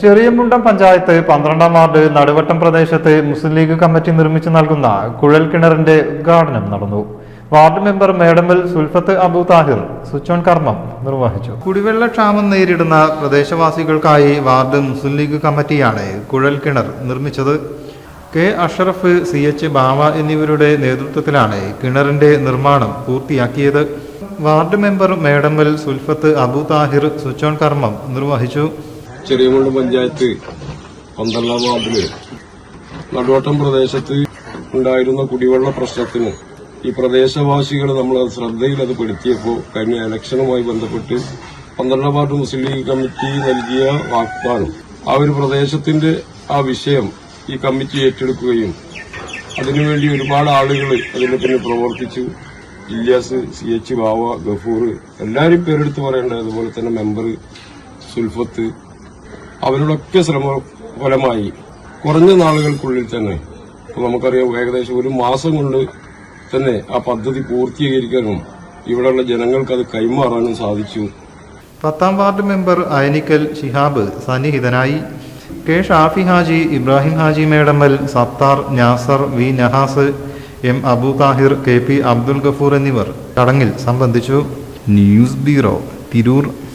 ചെറിയമുണ്ടം പഞ്ചായത്ത് പന്ത്രണ്ടാം വാർഡ് നടുവട്ടം പ്രദേശത്ത് മുസ്ലിം league committee നിർമ്മിച്ചു നൽകുന്ന കുഴൽ കിണറിന്റെ ഉദ്ഘാടനം നടന്നു. Ward member Medamal Sulfath Abu Thahir switch on കർമ്മം നിർവഹിച്ചു. കുടിവെള്ള ക്ഷാമം നേരിടുന്ന പ്രദേശവാസികൾക്കായി വാർഡ് മുസ്ലിം ലീഗ് കമ്മിറ്റിയാണ് കുഴൽ കിണർ നിർമ്മിച്ചത്. K Ashraf C H Bava എന്നിവരുടെ നേതൃത്വത്തിലാണ് കിണറിന്റെ നിർമ്മാണം പൂർത്തിയാക്കിയത്. Ward member Medamal Sulfath Abu Thahir switch on കർമ്മം നിർവഹിച്ചു. ചെറിയമുണ്ട് പഞ്ചായത്ത്. പന്ത്രണ്ടാം വാർഡിൽ. നടുവട്ടം പ്രദേശത്ത് ഉണ്ടായിരുന്ന കുടിവെള്ള പ്രശ്നത്തിന് ഈ പ്രദേശവാസികൾ നമ്മൾ ശ്രദ്ധയിൽ അത് പെടുത്തിയപ്പോൾ കഴിഞ്ഞ ഇലക്ഷനുമായി ബന്ധപ്പെട്ട് പന്ത്രണ്ടാം വാർഡ് മുസ്ലിം ലീഗ് കമ്മിറ്റി നൽകിയ വാഗ്ദാനം. ആ ഒരു പ്രദേശത്തിന്റെ ആ വിഷയം ഈ കമ്മിറ്റി ഏറ്റെടുക്കുകയും അതിനുവേണ്ടി ഒരുപാട് ആളുകൾ അതിന്റെ പിന്നെ പ്രവർത്തിച്ചു. ഇല്യാസ് സി എച്ച് ബാവ ഗഫൂർ എല്ലാവരും പേരെടുത്ത് പറയേണ്ടത് അതുപോലെ തന്നെ മെമ്പർ സുൽഫത്ത് അവരുടെയൊക്കെ ശ്രമ ഫലമായി കുറഞ്ഞ നാളുകൾക്കുള്ളിൽ തന്നെ ഇപ്പൊ നമുക്കറിയാം ഏകദേശം ഒരു മാസം കൊണ്ട് തന്നെ ആ പദ്ധതി പൂർത്തീകരിക്കാനും ഇവിടെയുള്ള ജനങ്ങൾക്ക് അത് കൈമാറാനും സാധിച്ചു. പത്താം ward member Ayanikkal Shihab സന്നിഹിതനായി. K Shafi Haji Ibrahim Haji Medammal Sathar Nasar V Nahas M Abu Thahir K P Abdul Gafoor എന്നിവർ ചടങ്ങിൽ സംബന്ധിച്ചു. News bureau Tirur.